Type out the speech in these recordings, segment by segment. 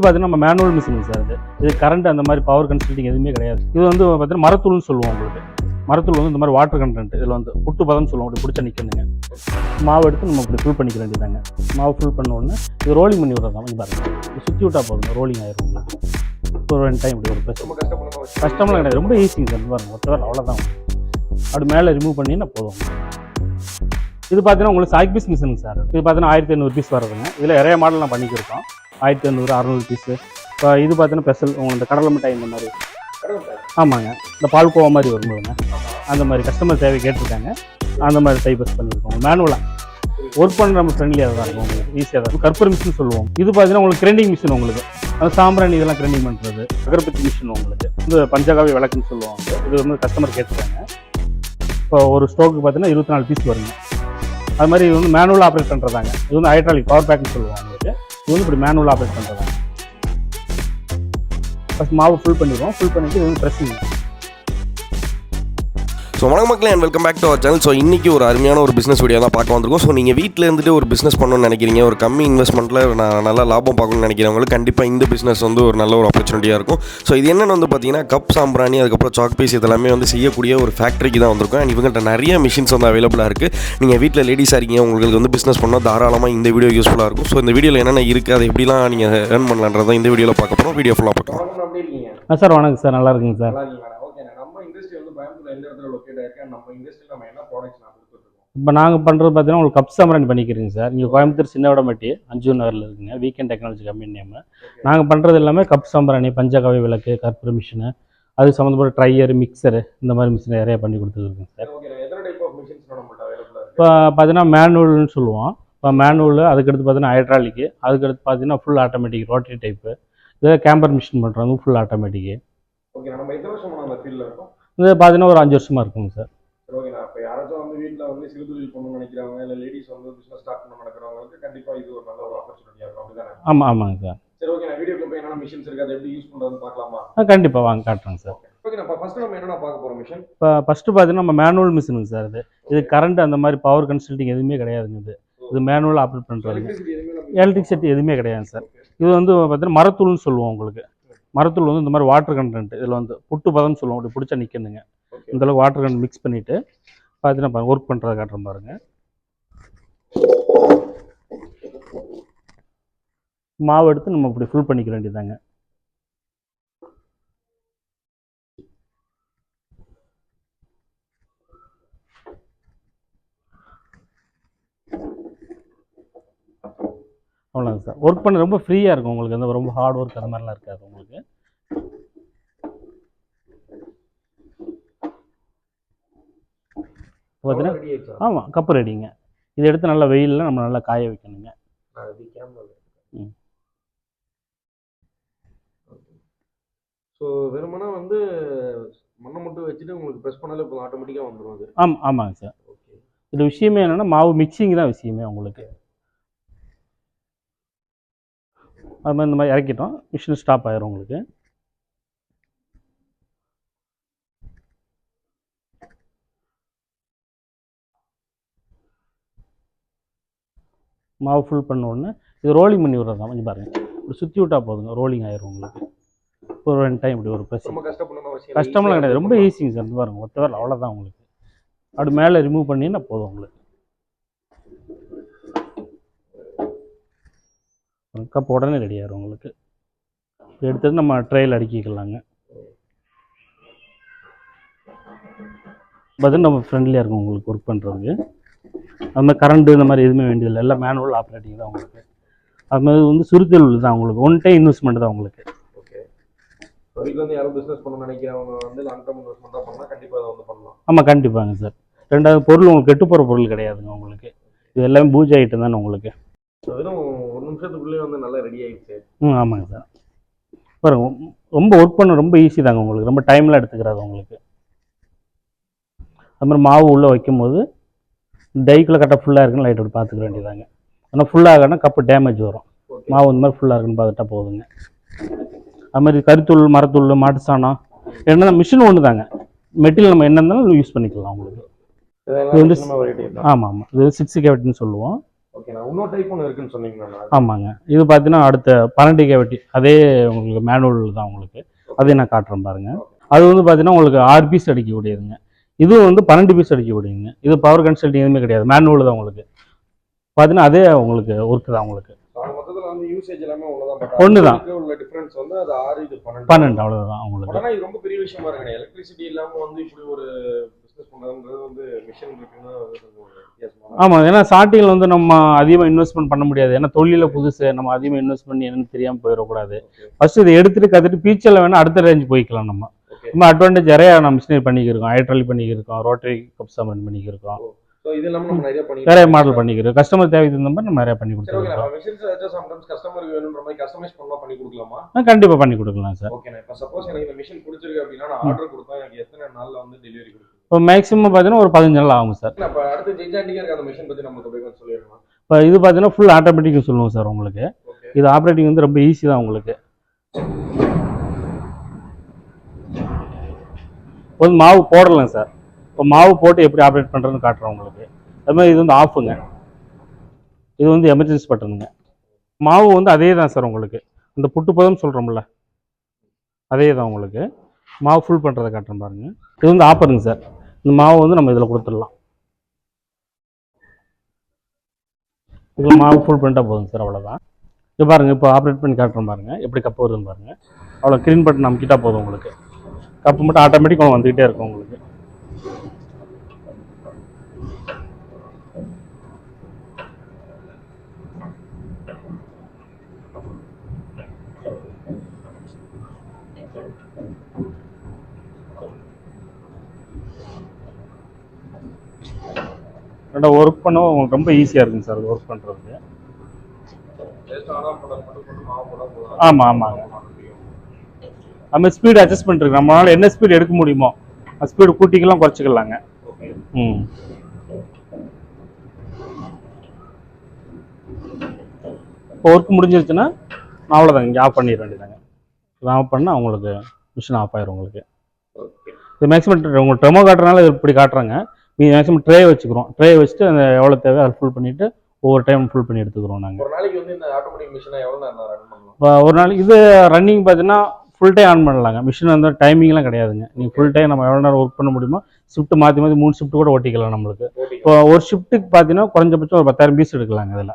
பார்த்தீங்கன்னா நம்ம manual machine sir இது இது கரண்ட் அந்த மாதிரி பவர் கன்சல்டிங் எதுவுமே கிடையாது. இது வந்து பார்த்தீங்கன்னா மரத்தூள்னு சொல்லுவோம் உங்களுக்கு. மரத்தூள் வந்து இந்த மாதிரி வாட்டர் கண்டென்ட் இதில் வந்து புட்டு பதம்னு சொல்லுவோம். அப்படி பிடிச்ச நிற்கணுங்க மாவு எடுத்து நம்ம இப்படி ஃபில் பண்ணிக்க வேண்டியதாங்க மாவு ஃபில் பண்ண உடனே இது ரோலிங் பண்ணி விடுறதா? தான் பாருங்க. இது சுற்றி விட்டா போதுங்க ரோலிங் ஆயிரும். ஒரு ரெண்டு டைம் இப்படி ஒரு பிரச்சனை ரொம்ப கிடையாது. ரொம்ப ஈஸிங்க சார். பாருங்க ஒருத்தவர் அவ்வளோதான் அப்படி மேலே ரிமூவ் பண்ணினா போதும். இது பார்த்தீங்கன்னா உங்களுக்கு சாய்க் பீஸ் மிஷினுங்க சார். இது பார்த்தீங்கன்னா ஆயிரத்தி ஐநூறு பீஸ் வருதுங்க இதில் நிறைய மாடல் நான் பண்ணிக்கிருக்கோம். ஆயிரத்தி ஐநூறு அறநூறு பீஸு இப்போ இது பார்த்தீங்கன்னா ஸ்பெஷல் உங்களுக்கு இந்த கடலை மிட்டாய் இந்த மாதிரி. ஆமாங்க. இந்த பால்கோவா மாதிரி வரும்போதுங்க அந்த மாதிரி கஸ்டமர் தேவை கேட்டிருக்காங்க. அந்த மாதிரி டைப்பஸ் பண்ணியிருக்கோம் மேனுவலாக ஒர்க் பண்ண நம்ம ஃப்ரெண்ட்லியாக தான் இருக்கும் உங்களுக்கு. ஈஸியாக தான் இருக்கும். கற்பூர மிஷின் சொல்லுவோம். இது பார்த்தீங்கன்னா உங்களுக்கு கிரைண்டிங் மிஷின் உங்களுக்கு. அந்த சாம்பிராணி இதெல்லாம் கிரைண்டிங் பண்ணுறது அகர்பத்தி மிஷின் உங்களுக்கு. இந்த பஞ்சகாவி விளக்குன்னு சொல்லுவாங்க. இது வந்து கஸ்டமர் கேட்டிருக்காங்க. இப்போ ஒரு ஸ்டோக்கு பார்த்தீங்கன்னா இருபத்தி நாலு பீஸ் வருங்க. அது மாதிரி இது வந்து மேனுவல் ஆப்ரேட் பண்ணுறதாங்க இது வந்து ஹைட்ராலிக் பவர் பேக்னு சொல்லுவாங்க உங்களுக்கு. இது வந்து இப்படி மேனுவல் ஆப்ரேட் பண்ணுறதாங்க ஃபஸ்ட் மாவு ஃபுல் பண்ணிடுவோம். ஃபுல் பண்ணிட்டு இது வந்து ப்ரெஸ்ஸிங் ஸோ வணக்கம் மக்களே and welcome back to our channel so இன்றைக்கி ஒரு அருமையான ஒரு பிஸ்னஸ் வீடியோ தான் பார்க்க வந்திருக்கோம். ஸோ நீங்கள் வீட்டில் இருந்துட்டு ஒரு பிஸ்னஸ் பண்ணணும்னு நினைக்கிறீங்க ஒரு கம்மி இன்வெஸ்ட்மெண்ட்டில் நான் நல்லா லாபம் பார்க்கணும்னு நினைக்கிறவங்களுக்கு கண்டிப்பாக இந்த பிஸ்னஸ் வந்து ஒரு நல்ல ஒரு ஆப்பர்ச்சுனிட்டியாக இருக்கும். ஸோ இது என்னென்னு வந்து பார்த்தீங்கன்னா கப் சாம்பிராணி அதுக்கப்புறம் சாக் பீஸ் இதெல்லாமே வந்து செய்யக்கூடிய ஒரு ஃபேக்ட்ரிக்கு தான் வந்திருக்கும். அண்ட் இவங்கள்ட்ட நிறைய மிஷின்ஸ் வந்து அவைலபிளாக இருக்குது நீங்கள் வீட்டில் லேடிஸாக இருக்கீங்க உங்களுக்கு வந்து பிஸ்னஸ் பண்ணால் தாராளமாக இந்த வீடியோ யூஸ்ஃபுல்லாக இருக்கும். ஸோ இந்த வீடியோவில் என்னென்ன இருக்குது அதை எப்படிலாம் நீங்கள் ஏர்ன் பண்ணலான்றதை இந்த வீடியோவில் பார்க்க போகிறோம் வீடியோ ஃபுல்லாக பார்க்கலாம். சார் வணக்கம் சார். நல்லா இருக்குங்க சார் நல்லா இருக்கீங்க மேடம் ஓகே நம்ம இண்டஸ்ட்ரி வந்து கோயம்புத்தூர்ல எந்த இடத்துல லொக்கேட் ஆயிருக்கு நம்ம இண்டஸ்ட்ரியில் நம்ம என்ன ப்ராடக்ட்ஸ் நான் கொடுத்துட்டு இருக்கோம் இப்போ நாங்கள் பண்ணுறது பார்த்தீங்கன்னா உங்களுக்கு கப் சாம்பிராணி பண்ணிக்கிறீங்க சார் இங்கே கோயம்புத்தூர் சின்னவடமட்டி அஞ்சு நகரில் இருக்குங்க வீக்கெண்ட் டெக்னாலஜி கம்பெனி நேம் நாங்கள் பண்ணுறது எல்லாமே கப் சாம்பிராணி பஞ்சகாவி விளக்கு கற்பூர மிஷினு அதுக்கு சம்மந்தப்பட்ட ட்ரையர் மிக்சரு இந்த மாதிரி மிஷின் நிறைய பண்ணி கொடுத்துருக்குங்க சார் இப்போ பார்த்தீங்கன்னா மேனுவல்னு சொல்லுவோம். இப்போ மேனுவல் அதுக்கடுத்து பார்த்தீங்கன்னா ஹைட்ராலிக்கு அதுக்கடுத்து பார்த்தீங்கன்னா ஃபுல் ஆட்டோமேட்டிக் ரோட்டரி டைப்பு இதே கேம்பர் மிஷின் பண்ணுறாங்க ஃபுல் ஆட்டோமேட்டிக்கு ஓகே நம்ம எத்தனை வருஷம் நம்ம ஃபீல்டில் இருக்கோம்? இது பார்த்தீங்கன்னா ஒரு அஞ்சு வருஷமாக இருக்குங்க சார். சரி ஓகே நான் இப்போ யாராச்சும் வந்து வீட்டில் வந்து சிறு தொழில் பண்ணணும்னு நினைக்கிறவங்க இல்லை லேடிஸ் வந்து பிஸ்னஸ் ஸ்டார்ட் பண்ண நடக்கிறவங்களுக்கு கண்டிப்பாக இது ஒரு நல்ல ஒரு ஆப்பர்ச்சுனிட்டியாக இருக்கும். ஆமாம் ஆமாங்க சார். சரி ஓகே நான் வீடியோக்கு போய் என்னென்ன மிஷின்ஸ் இருக்கு அதை எப்படி யூஸ் பண்ணுறதுன்னு பார்க்கலாமா? ஆ கண்டிப்பாக வாங்க காட்டுறேங்க சார். ஓகே ஃபர்ஸ்ட் நம்ம என்னென்ன பார்க்க போகிறோம் மிஷின் இப்போ ஃபஸ்ட்டு பார்த்தீங்கன்னா நம்ம மேனுவல் மிஷினுங்க சார் இது. இது கரண்ட் அந்த மாதிரி பவர் கன்சல்டிங் எதுவுமே கிடையாதுங்க இது. இது மேனுவல் ஆப்ரேட் நம்ம எலக்ட்ரிசிட்டி எதுவுமே கிடையாது சார். இது வந்து பார்த்தீங்கன்னா மரத்தூள்னு சொல்லுவோம் உங்களுக்கு. மரத்தூள் வந்து இந்த மாதிரி வாட்டர் கண்டென்ட் இதில் வந்து புட்டு பதம்னு சொல்லுவோம். அப்படி பிடிச்சா நிற்கணுங்க ஓகே இந்த அளவுக்கு வாட்டர் கண்டென்ட் மிக்ஸ் பண்ணிவிட்டு பார்த்தீங்கன்னா பாருங்க ஒர்க் பண்ணுறத காட்டுறேன் பாருங்க. மாவு எடுத்து நம்ம இப்படி ஃபுல் பண்ணிக்க வேண்டியதாங்க அவ்வளோங்க சார். ஒர்க் பண்ண ரொம்ப ஃப்ரீயாக இருக்கும் உங்களுக்கு. வந்து ரொம்ப ஹார்ட் ஒர்க் அந்த மாதிரிலாம் இருக்காது உங்களுக்கு. பார்த்தீங்கன்னா ஆமாம் கப்பு ரெடிங்க இதை எடுத்து நல்லா வெயிலில் நம்ம நல்லா காய வைக்கணுங்க. ம். ஸோ வெறுமனா வந்து மண்ணை மட்டும் வச்சுட்டு உங்களுக்கு ப்ரெஸ் பண்ணாலே இப்போ ஆட்டோமேட்டிக்காக வந்துடும் அது. ஆம் ஆமாங்க சார். ஓகே. இது விஷயமே என்னென்னா மாவு மிக்சிங் தான் விஷயமே உங்களுக்கு. அது மாதிரி இந்த மாதிரி இறக்கிட்டோம். மிஷின் ஸ்டாப் ஆயிரும் உங்களுக்கு. மாவு ஃபுல் பண்ண உடனே இது ரோலிங் பண்ணி விட்றது? தான் கொஞ்சம் பாருங்கள் இப்படி சுற்றி விட்டா போதுங்க ரோலிங் ஆயிரும் உங்களுக்கு. ஒரு ரெண்டு டைம் இப்படி ஒரு ப்ரெஸ் அவசியம் கஷ்டம்லாம் கிடையாது. ரொம்ப ஈஸிங்க சார். இது பாருங்க ஒத்த வரல அவ்வளோதான் உங்களுக்கு. அப்படி மேலே ரிமூவ் பண்ணினா போதும் உங்களுக்கு. கப் உடனே ரெடி ஆயிரும் உங்களுக்கு. எடுத்து நம்ம ட்ரையில் அடுக்கிக்கலாங்க. பதில் நம்ம ஃப்ரெண்ட்லியாக இருக்கும் உங்களுக்கு ஒர்க் பண்ணுறதுக்கு அது மாதிரி கரண்ட்டு இந்த மாதிரி எதுவுமே வேண்டியதில்லை. எல்லாம் மேனுவல் ஆப்ரேட்டிங் தான் உங்களுக்கு. அது மாதிரி வந்து சுருத்தல் தான் உங்களுக்கு. ஒன் டைம் இன்வெஸ்ட்மெண்ட் தான் உங்களுக்கு. ஆமாம் கண்டிப்பாங்க சார் ரெண்டாவது பொருள் உங்களுக்கு கெட்டு போகிற பொருள் கிடையாதுங்க உங்களுக்கு. இது எல்லாமே பூஜை ஐட்டம் தானே உங்களுக்கு. வெறும் ஒரு நிமிஷத்துக்குள்ளேயே வந்து நல்லா ரெடி ஆயிடுச்சு. ம் ஆமாங்க சார். பாருங்க ரொம்ப- ஒர்க் பண்ண ரொம்ப ஈஸி தாங்க உங்களுக்கு. ரொம்ப டைம்லாம் எடுத்துக்கிறாது உங்களுக்கு. அது மாதிரி மாவு உள்ளே வைக்கும்போது டைக்குள்ளே கரெக்டாக ஃபுல்லாக இருக்குன்னு லைட் அப்படி பார்த்துக்க வேண்டியதாங்க. ஆனால் ஃபுல்லாகனா கப்பு டேமேஜ் வரும். மாவு இந்த மாதிரி ஃபுல்லாக இருக்குன்னு பார்த்துட்டா போதுங்க. அது மாதிரி கறித்தூள் மரத்தூள் மாட்டு சாணம் என்ன மிஷின் ஒன்று தாங்க மெட்டீரியல் நம்ம என்ன இருந்தாலும் யூஸ் பண்ணிக்கலாம் உங்களுக்கு. இது வந்து ஆமாம் ஆமாம். இது சிக்ஸ் கேவட்னு சொல்லுவோம். ஓகே நான் இன்னொரு டைப் ஒன்று இருக்குன்னு சொன்னீங்கண்ணா ஆமாங்க. இது பார்த்தீங்கன்னா அடுத்த பன்னெண்டு கேவட்டி அதே உங்களுக்கு மேனுவல் தான் உங்களுக்கு. அதே நான் காட்டுறேன் பாருங்க. அது வந்து பார்த்தீங்கன்னா உங்களுக்கு ஆறு பீஸ் அடிக்கக்கூடியதுங்க. இது வந்து பன்னெண்டு பீஸ் அடிக்கக்கூடியதுங்க. இது பவர் கன்சல்டிங் எதுவுமே கிடையாது. மேனுவல் தான் உங்களுக்கு. பார்த்தீங்கன்னா அதே உங்களுக்கு ஒர்க் தான் உங்களுக்கு. ஆறு இது பன்னெண்டு. அவ்வளோதான் உங்களுக்கு. ரொம்ப பெரிய விஷயமா இருக்கு எலக்ட்ரிசிட்டி இல்லாம வந்து இப்படி ஒரு ஆமாம் ஏன்னா ஸ்டார்டிங்கில் வந்து நம்ம அதிகமாக இன்வெஸ்ட்மெண்ட் பண்ண முடியாது. ஏன்னா தொழிலில் புதுசு நம்ம அதிகமாக இன்வெஸ்ட் பண்ணி என்னன்னு தெரியாமல் போயிடக்கூடாது. ஃபர்ஸ்ட் இதை எடுத்துட்டு கற்றுட்டு ஃபியூச்சரில் வேணால் அடுத்த ரேஞ்ச் போய்க்கலாம் நம்ம. நம்ம அட்வான்டேஜ் நிறையா நம்ம மிஷினரி பண்ணிக்கிருக்கோம். ஹைட்ராலிக் பண்ணிக்கிருக்கோம். ரோட்டரி கப் சாமன் பண்ணிக்கிருக்கோம். நிறைய மாடல் பண்ணிக்கிறோம் கஸ்டமர் தேவைக்கு தகுந்த மாதிரி நம்ம நிறையா பண்ணி கொடுத்துருக்கோம். கஸ்டமைஸ் பண்ணா கொடுக்கலாமா? கண்டிப்பாக பண்ணி கொடுக்கலாம் சார் ஓகே இப்போ சப்போஸ் எனக்கு இந்த மிஷின் பிடிச்சிருக்கு அப்படின்னா நான் ஆர்டர் கொடுத்தா எனக்கு எத்தனை நாள்ல வந்து டெலிவரி கொடுக்கும் இப்போ மேக்ஸிமம் பார்த்தீங்கன்னா ஒரு பதினஞ்சு நாள் ஆகும் சார். அந்த இப்போ இது பார்த்தீங்கன்னா ஃபுல் ஆட்டோமேட்டிக் சொல்லுவோம் சார் உங்களுக்கு. இது ஆப்ரேட்டிங் வந்து ரொம்ப ஈஸி தான் உங்களுக்கு. ஒரு மாவு போடலாம் சார். இப்போ மாவு போட்டு எப்படி ஆப்ரேட் பண்ணுறதுன்னு காட்டுறேன் உங்களுக்கு. அது மாதிரி இது வந்து ஆஃபுங்க இது வந்து எமர்ஜென்சி பட்டனுங்க மாவு வந்து அதே தான் சார் உங்களுக்கு. இந்த புட்டு பதம் சொல்கிறோம்ல அதே தான் உங்களுக்கு. மாவு ஃபுல் பண்ணுறதை காட்டுறேன் பாருங்க. இது வந்து ஆஃபருங்க சார். இந்த மாவு வந்து நம்ம இதில் கொடுத்துடலாம். இதில் மாவு ஃபுல் பண்ணிட்டா போதுங்க சார் அவ்வளோதான் இது பாருங்கள் இப்போ ஆப்ரேட் பண்ணி காட்டுறோம் பாருங்க. எப்படி கப்பு வருதுன்னு பாருங்கள் அவ்வளோ க்ளீன் பட்டன் அமுக்கிட்டா போதும் உங்களுக்கு. கப்பு மட்டும் ஆட்டோமேட்டிக் வந்துக்கிட்டே இருக்கும் உங்களுக்கு. ரெண்டா ஒர்க் பண்ண உங்களுக்கு ரொம்ப ஈஸியாக இருக்குங்க சார் ஒர்க் பண்ணுறதுக்கு ஆமாம் ஆமாங்க நம்ம ஸ்பீடு அட்ஜஸ்ட் இருக்கு. நம்மளால என்ன ஸ்பீடு எடுக்க முடியுமோ ஸ்பீடு கூட்டிக்கலாம் குறைச்சிக்கலாங்க. ம். இப்போ ஒர்க் முடிஞ்சிருச்சுன்னா அவ்வளோதாங்க இங்கே ஆஃப் பண்ணிட வேண்டியதாங்க ஆஃப் பண்ணால் உங்களுக்கு மிஷின் ஆஃப் ஆயிரும் உங்களுக்கு. இது மேக்ஸிமம் உங்களுக்கு டெமோ காட்டுறதுனால இப்படி காட்டுறாங்க. மீதி மேக்ஸிமம் ட்ரே வச்சுக்கிறோம். ட்ரே வச்சுட்டு அந்த எவ்வளோ தேவை அதை ஃபுல் பண்ணிவிட்டு ஒவ்வொரு டைம் ஃபுல் பண்ணி எடுத்துக்கிறோம் நாங்கள் ஒரு நாளைக்கு வந்து இந்த ஆட்டோமேட்டிக் மிஷினை எவ்வளவு நேரம் ரன் பண்ணலாம்? இப்போ ஒரு நாளைக்கு இது ரன்னிங் பார்த்தீங்கன்னா ஃபுல் டைம் ஆன் பண்ணலாங்க. மிஷின் வந்து டைமிங்லாம் கிடையாதுங்க. நீங்கள் ஃபுல் டைம் நம்ம எவ்வளோ நேரம் ஒர்க் பண்ண முடியுமோ ஷிஃப்ட் மாற்றி மாற்றி மூணு ஷிஃப்ட் கூட ஓட்டிக்கலாம் நம்மளுக்கு. இப்போ ஒரு ஷிஃப்ட்டுக்கு பார்த்தீங்கன்னா குறைஞ்சபட்சம் ஒரு பத்தாயிரம் பீஸ் எடுக்கலாங்க இதில்.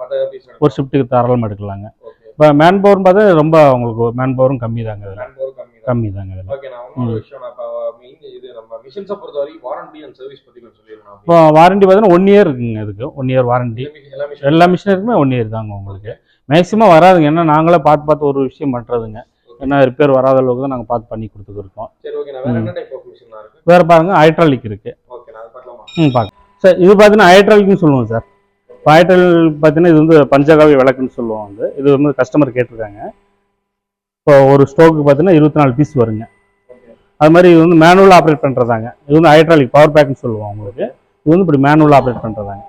ஒரு ஷிஃப்ட்டுக்கு தாராளமாக எடுக்கலாங்க. இப்போ மேன் பவர்னு பார்த்தா ரொம்ப உங்களுக்கு மேன் பவரும் கம்மி தாங்க பவர் கம்மி தாங்க ஓகே நான் இன்னொரு விஷயம் நான் இப்போ மெயின் இது நம்ம மிஷின்ஸை பொறுத்த வரைக்கும் வாரண்டி அண்ட் சர்வீஸ் பத்தி கொஞ்சம் சொல்லிடலாம் இப்போ வாரண்டி பார்த்தீங்கன்னா ஒன் இயர் இருக்குங்க இதுக்கு ஒன் இயர் வாரண்டி எல்லா மிஷின் எல்லா மிஷினருக்குமே ஒன் இயர் தாங்க உங்களுக்கு. மேக்ஸிமம் வராதுங்க. ஏன்னா நாங்களே பார்த்து பார்த்து ஒரு விஷயம் பண்ணுறதுங்க ஏன்னா ரிப்பேர் வராத அளவுக்கு தான் நாங்கள் பார்த்து பண்ணி கொடுத்துருக்கோம் சரி ஓகே வேற என்ன டைப் ஆஃப் மிஷின் இருக்கு? வேறு பாருங்க ஹைட்ராலிக் இருக்குது ஓகே நான் அதை பார்க்கலாமா? ம் பார்க்க சார் இது பார்த்தீங்கன்னா ஹைட்ராலிக்னு சொல்லுவோம் சார். ஹைட்ரல் பார்த்தீங்கன்னா இது வந்து பஞ்சகாவிய விளக்குன்னு சொல்லுவோம் வந்து இது வந்து கஸ்டமர் கேட்டிருக்காங்க. இப்போ ஒரு ஸ்டோக்கு பார்த்தீங்கன்னா இருபத்தி நாலு பீஸ் வருங்க. அது மாதிரி இது வந்து மேனுவல் ஆப்ரேட் பண்ணுறதாங்க இது வந்து ஹைட்ராலிக் பவர் பேக்னு சொல்லுவோம் உங்களுக்கு இது வந்து இப்படி மேனுவல் ஆப்ரேட் பண்ணுறதாங்க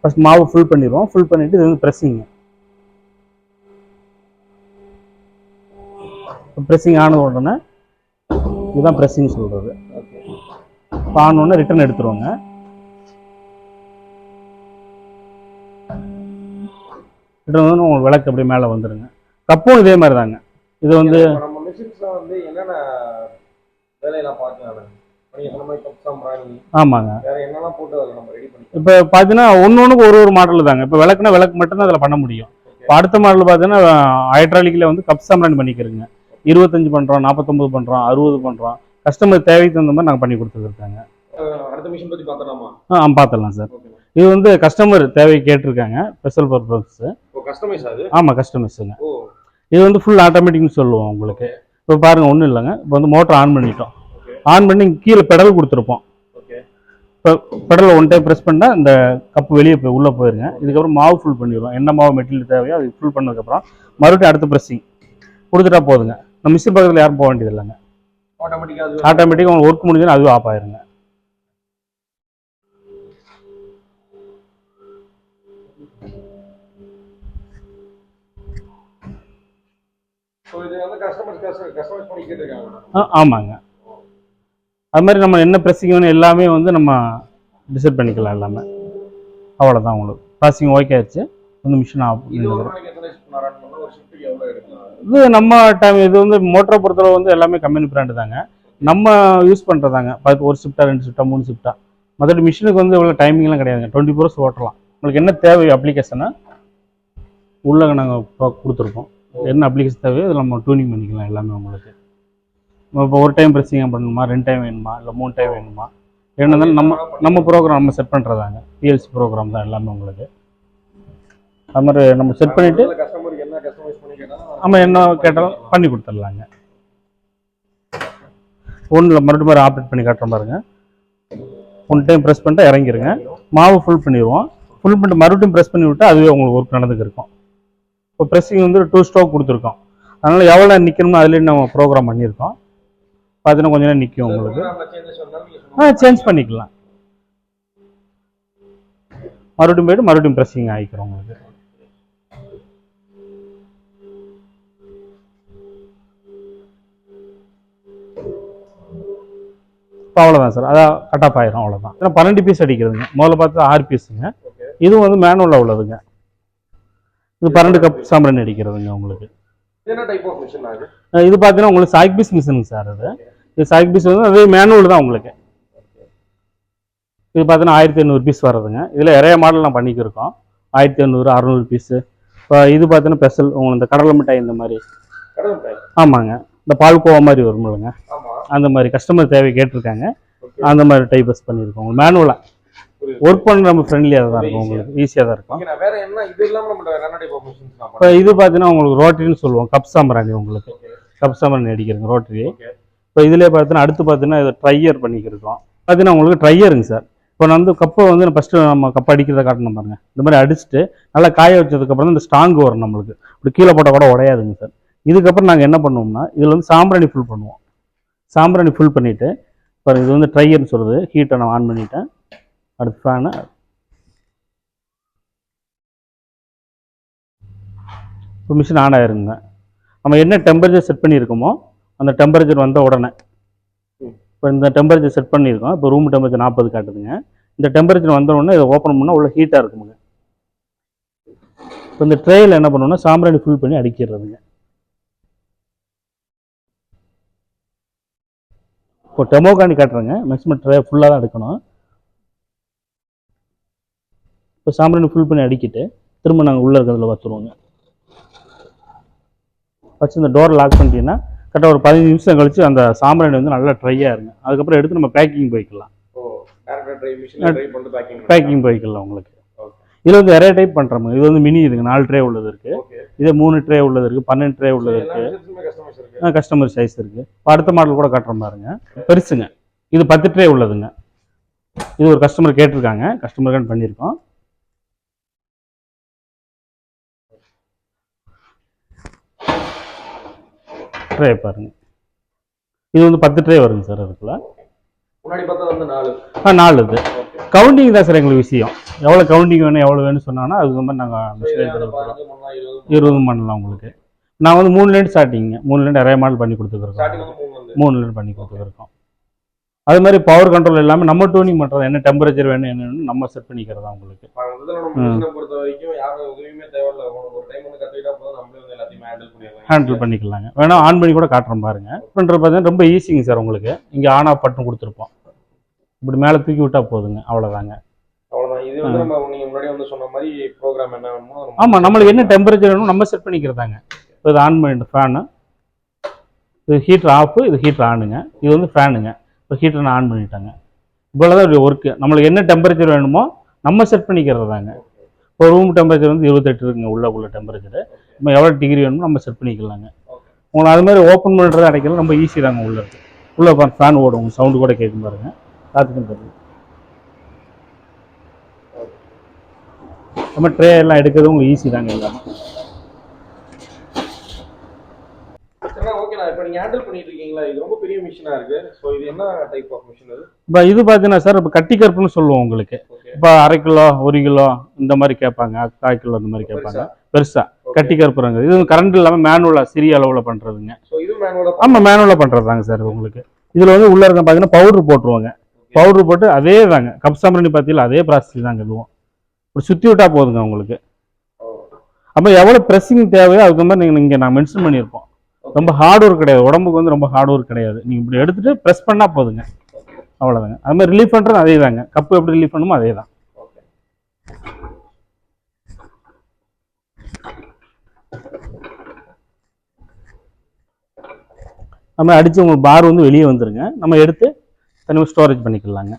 ஃபர்ஸ்ட் மாவு ஃபுல் பண்ணிடுவோம். ஃபுல் பண்ணிவிட்டு இது வந்து ப்ரெஸ்ஸிங் ப்ரெஸ்ஸிங் ஆன உடனே இதுதான் ப்ரெஸ்ஸிங் சொல்கிறது இப்போ ஆன உடனே ரிட்டர்ன் எடுத்துருவாங்க. வந்து உங்களுக்கு விளக்கு அப்படியே மேலே வந்துருங்க. கப்பும் இதே மாதிரி தாங்க இது வந்து நம்ம மிஷின்ஸ்ல வந்து என்னென்ன வேலையெல்லாம் பார்க்கலாம் ஆமாங்க. இப்போ பார்த்தீங்கன்னா ஒன்று ஒன்றுக்கு ஒரு ஒரு மாடல் தாங்க. இப்போ விளக்குனா விளக்கு மட்டும்தான் அதில் பண்ண முடியும். இப்போ அடுத்த மாடல் பார்த்தீங்கன்னா ஹைட்ராலிக்கில் வந்து கப் சாம்ரான் பண்ணிக்கிறோங்க. இருபத்தஞ்சு பண்ணுறோம் நாற்பத்தொம்பது பண்ணுறோம் அறுபது பண்ணுறோம் கஸ்டமர் தேவைக்கு தகுந்த மாதிரி நாங்கள் பண்ணி கொடுத்துருக்காங்க அடுத்த மிஷின் பத்தி பார்த்தலாமா ஆ பார்த்துடலாம் சார் இது வந்து கஸ்டமர் தேவை கேட்டிருக்காங்க ஸ்பெஷல் பர்பஸ் இப்போ கஸ்டமைஸ் அது ஆமாம் கஸ்டமர்ஸுங்க ஓ. இது வந்து ஃபுல் ஆட்டோமேட்டிக்னு சொல்லுவோம் உங்களுக்கு. இப்போ பாருங்கள் ஒன்றும் இல்லைங்க. இப்போ வந்து மோட்டர் ஆன் பண்ணிட்டோம். ஆன் பண்ணி கீழே பெடல் கொடுத்துருப்போம். ஓகே. இப்போ பெடலை ஒன் டைம் ப்ரெஸ் பண்ணால் இந்த கப்பு வெளியே போய் உள்ளே போயிருங்க. இதுக்கப்புறம் மாவு ஃபுல் பண்ணிடுவோம் என்ன மாவு மெட்டீரியல் தேவையோ அது ஃபுல் பண்ணதுக்கப்புறம் மறுபடியும் அடுத்த ப்ரெஸ்ஸிங் கொடுத்துட்டா போதுங்க. நம்ம மிஷின் பக்கத்தில் யாரும் போக வேண்டியது இல்லைங்க ஆட்டோமேட்டிக்காக உங்களுக்கு ஒர்க் முடிஞ்சுன்னா அதுவே ஆஃப் ஆயிருங்க. ஆமாங்க. அது மாதிரி நம்ம என்ன ப்ரெஸ்ஸிங் வேணும் எல்லாமே வந்து நம்ம டிசைட் பண்ணிக்கலாம் எல்லாமே. அவ்வளோதான் உங்களுக்கு. ப்ராசஸிங் ஓகே ஆச்சு வந்து மிஷின் ஆஃப் இது இது நம்ம டைம் இது வந்து மோட்டரை பொறுத்தளவு வந்து எல்லாமே கம்பெனி பிராண்டு தாங்க. நம்ம யூஸ் பண்ணுறதாங்க பார்த்து ஒரு ஷிஃப்ட்டா ரெண்டு ஷிஃப்ட்டா மூணு ஷிஃப்ட்டா மற்றபடி மிஷினுக்கு வந்து இவ்வளோ டைமிங்லாம் கிடையாதுங்க. டுவெண்ட்டி ஃபோர்ஸ் ஓட்டலாம். உங்களுக்கு என்ன தேவை அப்ளிகேஷனை உள்ள நாங்கள் கொடுத்துருப்போம் என்ன அப்ளிகேஷன் தேவையோ அதில் நம்ம டியூனிங் பண்ணிக்கலாம் எல்லாமே உங்களுக்கு. இப்போ ஒரு டைம் ப்ரெஸ்ஸிங் பண்ணணுமா? ரெண்டு டைம் வேணுமா? இல்லை மூணு டைம் வேணுமா? என்ன இருந்தாலும் நம்ம நம்ம ப்ரோக்ராம் நம்ம செட் பண்ணுறதாங்க பிஎல்சி ப்ரோக்ராம் தான் எல்லாமே உங்களுக்கு. அது மாதிரி நம்ம செட் பண்ணிவிட்டு என்ன கேட்டாலும் நம்ம என்ன கேட்டாலும் பண்ணி கொடுத்துடலாங்க. ஃபோனில் மறுபடியும் மாதிரி ஆப்ரேட் பண்ணி காட்டுற பாருங்க. ஒன் டைம் ப்ரெஸ் பண்ணிட்டு இறங்கிருங்க. மாவு ஃபுல் பண்ணிடுவோம். ஃபுல் பண்ணிட்டு மறுபடியும் ப்ரெஸ் பண்ணி விட்டு அதுவே உங்களுக்கு ஒர்க் நடந்துக்கு இருக்கும். இப்போ ப்ரெஸ்ஸிங் வந்து டூ ஸ்டோக் கொடுத்துருக்கோம். அதனால் எவ்வளோ நேரம் நிற்கணுமோ அதுலேயும் நம்ம ப்ரோக்ராம் பண்ணியிருக்கோம். பார்த்தீங்கன்னா கொஞ்ச நேரம் நிற்கும் உங்களுக்கு. ஆ சேஞ்ச் பண்ணிக்கலாம். மறுபடியும் போய்ட்டு மறுபடியும் ப்ரெஸ்ஸிங் ஆகிக்கிறோம் உங்களுக்கு. இப்போ அவ்வளோதான் சார் அதான் கட் ஆஃப் ஆயிரும் அவ்வளோதான் ஏன்னா பன்னெண்டு பீஸ் அடிக்கிறதுங்க. முதல்ல பார்த்து ஆறு பீஸுங்க இதுவும் வந்து மேனுவலில் உள்ளதுங்க. இது பன்னெண்டு கப் சாம்பிராணி அடிக்கிறதுங்க உங்களுக்கு. இது டைப் பார்த்தீங்கன்னா உங்களுக்கு சாய்க் பீஸ் மிஷினுங்க சார் அது இது. சாய்க் பீஸ் வந்து அதே மேனுவல் தான் உங்களுக்கு. இது பார்த்தீங்கன்னா ஆயிரத்தி எண்ணூறு பீஸ் வருதுங்க. இதில் நிறைய மாடல் நான் பண்ணிக்கிருக்கோம். ஆயிரத்தி எண்ணூறு அறநூறு பீஸு இப்போ இது பார்த்தீங்கன்னா ஸ்பெஷல் உங்களுக்கு இந்த கடலை மிட்டாய் இந்த மாதிரி. டைப் ஆமாங்க. இந்த பால்கோவா மாதிரி வரும்லங்க. அந்த மாதிரி கஸ்டமர் தேவை கேட்டிருக்காங்க. அந்த மாதிரி டைப்பஸ் பண்ணியிருக்கோம் மேனுவலாக. ஒர்க் பண்ண நம்ம ஃப்ரெண்ட்லியாக தான் இருக்கும் உங்களுக்கு. ஈஸியாக தான் இருக்கும். இப்போ இது பார்த்தீங்கன்னா உங்களுக்கு ரோட்டரின்னு சொல்லுவோம். கப் சாம்பிராணி உங்களுக்கு. கப் சாம்பிராணி அடிக்கிறதுங்க ரோட்டரி இப்போ இதிலே பார்த்தீங்கன்னா அடுத்து பார்த்தீங்கன்னா இது ட்ரையர் பண்ணிக்கிருக்கோம். பார்த்தீங்கன்னா உங்களுக்கு ட்ரையருங்க சார் இப்போ நான் வந்து கப்பை வந்து ஃபஸ்ட்டு நம்ம கப் அடிக்கிறத காட்டணும் பாருங்க. இந்த மாதிரி அடிச்சுட்டு நல்லா காய வச்சதுக்கப்புறம் இந்த ஸ்ட்ராங் வரும் நம்மளுக்கு. இப்படி கீழே போட்டால் கூட உடையாதுங்க சார் இதுக்கப்புறம் நாங்கள் என்ன பண்ணுவோம்னா இதில் வந்து சாம்பிராணி ஃபுல் பண்ணுவோம். சாம்பிராணி ஃபுல் பண்ணிவிட்டு இப்போ இது வந்து ட்ரையர்னு சொல்லுது ஹீட்டை நான் ஆன் பண்ணிட்டேன். அடுத்து ஃபேனு இப்போ மிஷின் ஆன் ஆயிருங்க. நம்ம என்ன டெம்பரேச்சர் செட் பண்ணியிருக்கோமோ அந்த டெம்பரேச்சர் வந்த உடனே. இப்போ இந்த டெம்பரேச்சர் செட் பண்ணியிருக்கோம். இப்போ ரூம் டெம்பரேச்சர் நாற்பது காட்டுதுங்க. இந்த டெம்பரேச்சர் வந்த உடனே இதை ஓப்பன் பண்ணால் உள்ள ஹீட்டாக இருக்குமுங்க இப்போ இந்த ட்ரேயில் என்ன பண்ணணும்னா சாம்பிராணி ஃபில் பண்ணி அடிக்கிறதுங்க இப்போ டெமோகாண்டி காட்டுறேங்க. மேக்ஸிமம் ட்ரே ஃபுல்லாக தான் எடுக்கணும் இப்போ சாம்பிராணி ஃபுல் பண்ணி அடிக்கிட்டு திரும்ப நாங்கள் உள்ளே இருக்கிறதுல வச்சுருவோங்க. வச்சு இந்த டோர் லாக் பண்ணிட்டீங்கன்னா கரெக்டாக ஒரு பதினஞ்சு நிமிஷம் கழிச்சு அந்த சாம்பிராணி வந்து நல்லா ட்ரையாக இருங்க. அதுக்கப்புறம் எடுத்து நம்ம பேக்கிங் போய்க்கலாம். பேக்கிங் போய்க்கலாம் உங்களுக்கு. இதில் வந்து நிறைய டைப் பண்ணுறோம் இது வந்து மினி இதுங்க நாலு ட்ரே உள்ளது இருக்குது இதே மூணு ட்ரே உள்ளது இருக்குது பன்னெண்டு ட்ரே உள்ளது இருக்குது கஸ்டமர் சைஸ் இருக்குது இப்போ அடுத்த மாடல் கூட காட்டுறோம் பாருங்க. பெருசுங்க. இது பத்து ட்ரே உள்ளதுங்க. இது ஒரு கஸ்டமர் கேட்டிருக்காங்க. கஸ்டமர் பண்ணியிருக்கோம். ட்ரே பாருங்க. இது வந்து பத்து ட்ரே வருங்க சார் அதுக்குள்ள. ஆ நாலு இது. கவுண்டிங் தான் சார் எங்களுக்கு விஷயம். எவ்வளோ கவுண்டிங் வேணும் எவ்வளோ வேணும்னு சொன்னாங்கன்னா அதுக்கு மாதிரி நாங்கள் மிஷின் இருபது பண்ணலாம். உங்களுக்கு. நான் வந்து மூணு லேண்ட் ஸ்டார்டிங்க மூணு லேண்ட் நிறைய மாடல் பண்ணி கொடுத்துருக்கோம் மூணு லேண்ட் பண்ணி கொடுத்துருக்கோம் அது மாதிரி பவர் கண்ட்ரோல் எல்லாமே நம்ம டூனிங் பண்ணுறது என்ன? டெம்பரேச்சர் வேணும் என்னன்னு நம்ம செட் பண்ணிக்கிறதா உங்களுக்கு? நாங்க வந்து நம்ம மிஷினை பொறுத்த வரைக்கும் யாரும் உதவியுமே தேவையில்ல. ஒரு டைம் வந்து கத்துக்கிட்டா போதும். நம்மளே வந்து எல்லாத்தையுமே ஹேண்டில் பண்ணிடலாம். ஹேண்டில் பண்ணிக்கலாங்க. வேணா ஆன் பண்ணி கூட காட்டுறோம் பாருங்க. பண்ணுறது பார்த்தீங்கன்னா ரொம்ப ஈஸிங்க சார் உங்களுக்கு. இங்கே ஆன் ஆஃப் பட்டன் கொடுத்துருப்போம். இப்படி மேலே தூக்கி விட்டா போதுங்க. அவ்வளோதாங்க அவ்வளவுதான். இது வந்து நம்ம முன்னாடி வந்து சொன்ன மாதிரி ப்ரோக்ராம் என்ன வேணுமோ நம்ம ஆமாம் நம்மளுக்கு என்ன டெம்பரேச்சர் வேணும் நம்ம செட் பண்ணிக்கிறதாங்க. இப்போ இது ஆன் பண்ணிட்டு ஃபேனு இது ஹீட்டர் ஆஃப் இது ஹீட்டர் ஆனுங்க இது வந்து ஃபேனுங்க இப்போ ஹீட்டர் நான் ஆன் பண்ணிட்டாங்க. இவ்வளோதான் ஒர்க்கு நம்மளுக்கு என்ன டெம்பரேச்சர் வேணுமோ நம்ம செட் பண்ணிக்கிறது தாங்க. இப்போ ரூம் டெம்பரேச்சர் வந்து இருபத்தெட்டு இருக்குங்க உள்ள உள்ள டெம்பரேச்சர் நம்ம எவ்வளோ டிகிரி வேணுமோ நம்ம செட் பண்ணிக்கலாங்க. உங்களுக்கு அது மாதிரி ஓப்பன் பண்ணுறது அடைக்கலாம் ரொம்ப ஈஸி தாங்க உள்ள உள்ளே ஃபேன் ஓடும் சவுண்டு கூட கேட்கும் பாருங்கள் காத்துக்கும் தெரியும். நம்ம ட்ரே எல்லாம் எடுக்கிறது உங்களுக்கு ஈஸி தாங்க எல்லாமே சரிண்ணா ஓகே நான் இப்போ நீங்க ஹேண்டில் பண்ணிட்டு இருக்கீங்களா இது ரொம்ப பெரிய மிஷினா இருக்கு. ஸோ இது என்ன டைப் ஆஃப் மிஷின் அது? இப்போ இது பார்த்தீங்கன்னா சார் இப்போ கட்டி கருப்புன்னு சொல்லுவோம் உங்களுக்கு. இப்போ அரை கிலோ ஒரு கிலோ இந்த மாதிரி கேட்பாங்க. கால் கிலோ இந்த மாதிரி கேட்பாங்க. பெருசா? கட்டி கருப்புறாங்க இது கரண்ட் இல்லாமல் மேனுவலாக சிறிய அளவில் பண்ணுறதுங்க ஆமாம் மேனுவலாக பண்ணுறதாங்க சார் உங்களுக்கு. இதில் வந்து உள்ள இருக்க பார்த்தீங்கன்னா பவுடர் போட்டுருவாங்க. பவுடர் போட்டு அதே தாங்க. கப் சாம்பிராணி பார்த்தீங்களா அதே ப்ராசஸ் தாங்க இதுவும். ஒரு சுற்றி விட்டா போதுங்க உங்களுக்கு. ஓ அப்போ எவ்வளோ ப்ரெஸ்ஸிங் தேவையோ அதுக்கு மாதிரி நீங்கள் இங்கே நான் மென்ஷன் பண்ணியிருப்போம். ரொம்ப ஹார்ட் ஒர்க் கிடையாது. உடம்புக்கு வந்து ரொம்ப ஹார்ட் ஒர்க் கிடையாது. நீங்கள் இப்படி எடுத்துட்டு ப்ரெஸ் பண்ணால் போதுங்க. அவ்வளோதாங்க அது மாதிரி ரிலீஃப் பண்ணுறது அதே தாங்க கப்பு எப்படி ரிலீஃப் பண்ணுமோ அதே தான் நம்ம அடித்து உங்களுக்கு பார் வந்து வெளியே வந்துருங்க. நம்ம எடுத்து தனியாக ஸ்டோரேஜ் பண்ணிக்கலாங்க.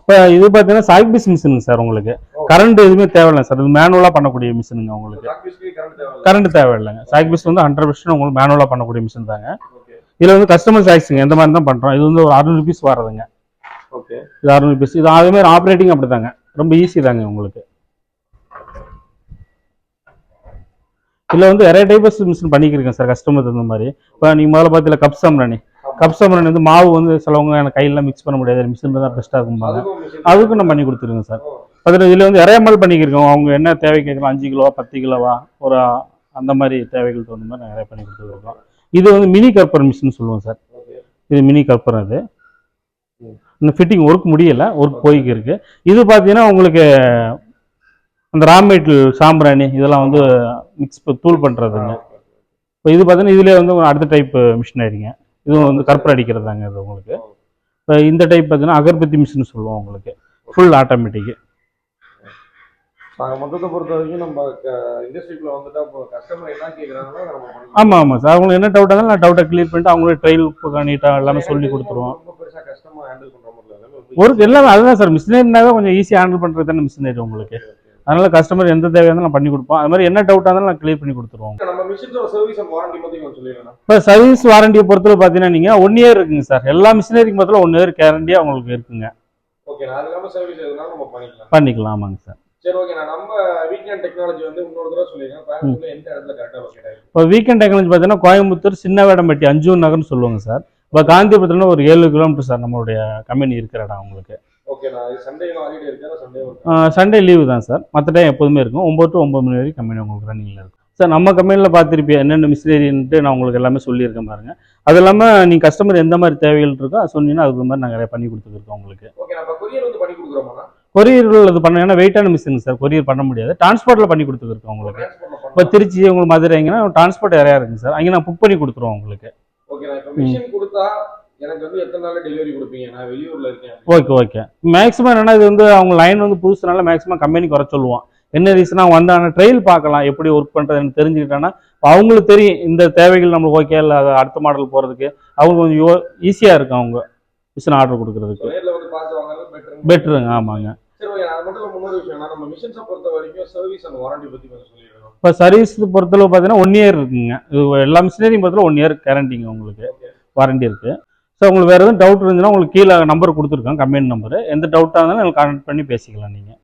இப்போ இது பார்த்தீங்கன்னா சாக்பீஸ் மிஷினுங்க சார் உங்களுக்கு. கரண்ட் எதுவுமே தேவையில்லை சார். இது மேனுவலாக பண்ணக்கூடிய மிஷினுங்க உங்களுக்கு. கரண்ட் தேவை கரண்ட் தேவையில்லைங்க சாக்பீஸ் வந்து ஹண்ட்ரட் பர்சன்ட் உங்களுக்கு மேனுவலாக பண்ணக்கூடிய மிஷின் தாங்க. இதில் வந்து கஸ்டமர் சாக்ஸுங்க எந்த மாதிரி தான் பண்ணுறோம் இது வந்து ஒரு அறுநூறு ருபீஸ் வர்றதுங்க ஓகே இது அறுநூறு பீஸ் இது அதே மாதிரி ஆப்ரேட்டிங் அப்படி தாங்க ரொம்ப ஈஸி தாங்க உங்களுக்கு. இதில் வந்து நிறைய டைப்பஸ் மிஷின் பண்ணிக்கிறேன் சார் கஸ்டமர் தகுந்த மாதிரி. இப்போ நீங்கள் முதல்ல பார்த்தீங்களா கப் சம்ரானி கப் சம்ரானி வந்து மாவு வந்து சிலவங்க எனக்கு கையில் மிக்ஸ் பண்ண முடியாது. மிஷின் தான் பெஸ்ட்டாக இருக்கும்பாங்க அதுக்கும் மிஷின் நான் பண்ணி கொடுத்துருங்க சார். அதில் இதில் வந்து நிறைய மாதிரி பண்ணிக்கிறோம் அவங்க என்ன தேவை கேட்குறோம் அஞ்சு கிலோவா பத்து கிலோவா ஒரு அந்த மாதிரி தேவைகள் தகுந்த மாதிரி நிறைய பண்ணி கொடுத்துருக்கோம். இது வந்து மினி கற்பர் மிஷின் சொல்லுவோம் சார். இது மினி கற்பர் அது. இன்னும் ஃபிட்டிங் ஒர்க் முடியல. ஒர்க் போய்க்கு இருக்கு. இது பார்த்தீங்கன்னா உங்களுக்கு அந்த ரா மெட்டீரியல் சாம்பிராணி இதெல்லாம் வந்து மிக்ஸ் தூள் பண்ணுறதுங்க இப்போ இது பார்த்தீங்கன்னா இதுலேயே வந்து அடுத்த டைப் மிஷினரிங்க இதுவும் வந்து கற்பர் அடிக்கிறதாங்க இது உங்களுக்கு. இப்போ இந்த டைப் பார்த்தீங்கன்னா அகர்பத்தி மிஷின் சொல்லுவோம் உங்களுக்கு. ஃபுல் ஆட்டோமேட்டிக் நாங்க மொத்தத்தை பொறுத்த வரைக்கும் நம்ம இண்டஸ்ட்ரிக்குள்ள வந்துட்டா கஸ்டமர் என்ன பண்ணி ஆமாம் ஆமாம் சார். அவங்களுக்கு என்ன டவுட்டாக இருந்தாலும் நான் டவுட்டை கிளியர் பண்ணிட்டு அவங்களே ட்ரையல் நீட்டாக எல்லாமே சொல்லி கொடுத்துருவோம். ஒர்க் எல்லாமே அதுதான் சார். மிஷினரினாவே கொஞ்சம் ஈஸியாக ஹேண்டில் பண்ணுறது தானே மிஷினரி உங்களுக்கு. அதனால கஸ்டமர் எந்த தேவையாக இருந்தாலும் நான் பண்ணி கொடுப்போம். அது மாதிரி என்ன டவுட்டாக இருந்தாலும் நான் கிளியர் பண்ணி கொடுத்துருவோம். இப்போ சர்வீஸ் வாரண்டியை பொறுத்தவரை பார்த்தீங்கன்னா நீங்கள் ஒன் இயர் இருக்குங்க சார் எல்லா மிஷினரிக்கு மொத்தம் ஒன் இயர் கேரண்டியாக உங்களுக்கு இருக்குங்க. பண்ணிக்கலாம். ஆமாங்க சார் சரி ஓகே நான் நம்ம வீக்கெண்ட் டெக்னாலஜி வந்து இன்னொரு தடவை சொல்லிடுறேன் கோயம்புத்தூர்ல எந்த இடத்துல கரெக்டா லொக்கேட் ஆயிருக்கு? இப்போ வீக்கெண்ட் டெக்னாலஜி பார்த்தீங்கன்னா கோயம்புத்தூர் சின்ன வேடம்பட்டி அஞ்சூர் நகர்னு சொல்லுவாங்க சார் இப்போ காந்திபுரத்துல ஒரு ஏழு கிலோமீட்டர் சார் நம்மளுடைய கம்பெனி இருக்கிற இடம் உங்களுக்கு. சண்டே ஹாலிடே இருக்கேன் சண்டே சண்டே லீவு தான் சார் மற்ற டைம் எப்போதுமே இருக்கும். ஒம்பது டு ஒம்பது மணி வரைக்கும் கம்பெனி உங்களுக்கு ரன்னிங்கில் இருக்கும். சார் நம்ம கம்பெனியில் பார்த்துருப்பீங்க என்னென்ன மிஷினரின்ட்டு நான் உங்களுக்கு எல்லாமே சொல்லியிருக்கேன் பாருங்க. அது இல்லாமல் நீங்கள் கஸ்டமர் எந்த மாதிரி தேவைகள் இருக்கோ அது சொன்னீங்கன்னா அதுக்கு மாதிரி நாங்கள் பண்ணி கொடுத்துருக்கோம் உங்களுக்கு. ஓகே நம்ம கொரியர் வந்து பண்ணி கொடுக்குறோமா கொரியர்கள் இது பண்ண ஏன்னா வெயிட்டான மிஷின் சார் கொரியர் பண்ண முடியாது. டிரான்ஸ்போர்ட்டில் பண்ணி கொடுத்துருக்கோம் உங்களுக்கு. இப்போ திருச்சி உங்களுக்கு மதுரைங்கன்னா டிரான்ஸ்போர்ட் நிறையா இருக்குங்க சார் அங்கே நான் புக் பண்ணி கொடுத்துருவோம் உங்களுக்கு. எனக்கு வந்து எத்தனை நாள்ல டெலிவரி கொடுப்பீங்க? நான் வெளியூர்ல இருக்கேன். ஓகே ஓகே மேக்ஸிமம் என்னன்னா இது வந்து அவங்க லைன் வந்து புதுசுனால மேக்ஸிமம் கம்பெனி குறை சொல்லுவோம் என்ன ரீசனா வந்தான ட்ரையல் பார்க்கலாம் எப்படி ஒர்க் பண்ணுறதுன்னு தெரிஞ்சுக்கிட்டாங்கன்னா இப்ப அவங்களுக்கு தெரியும் இந்த தேவைகள் நம்மளுக்கு ஓகே இல்லை அடுத்த மாடல் போகிறதுக்கு அவங்க கொஞ்சம் ஈஸியாக இருக்கும் அவங்க. மிஷின் ஆர்டர் கொடுக்கறதுக்கு. பெட்டருங்க ஆமாங்க. இப்போ சர்வீஸ் பொறுத்தளவு பார்த்தீங்கன்னா ஒன் இயர் இருக்குங்க. இது எல்லா மிஷினரியும் பொறுத்தளவு ஒன் இயர் கேரண்டிங்க உங்களுக்கு. வாரண்டி இருக்கு. ஸோ உங்களுக்கு வேறு எதுவும் டவுட் இருந்துச்சுன்னா உங்களுக்கு கீழே நம்பர் கொடுத்துருக்கோம் கம்பெனி நம்பரு எந்த டவுட்டாக இருந்தாலும் எனக்கு கான்டாக்ட் பண்ணி பேசிக்கலாம் நீங்கள்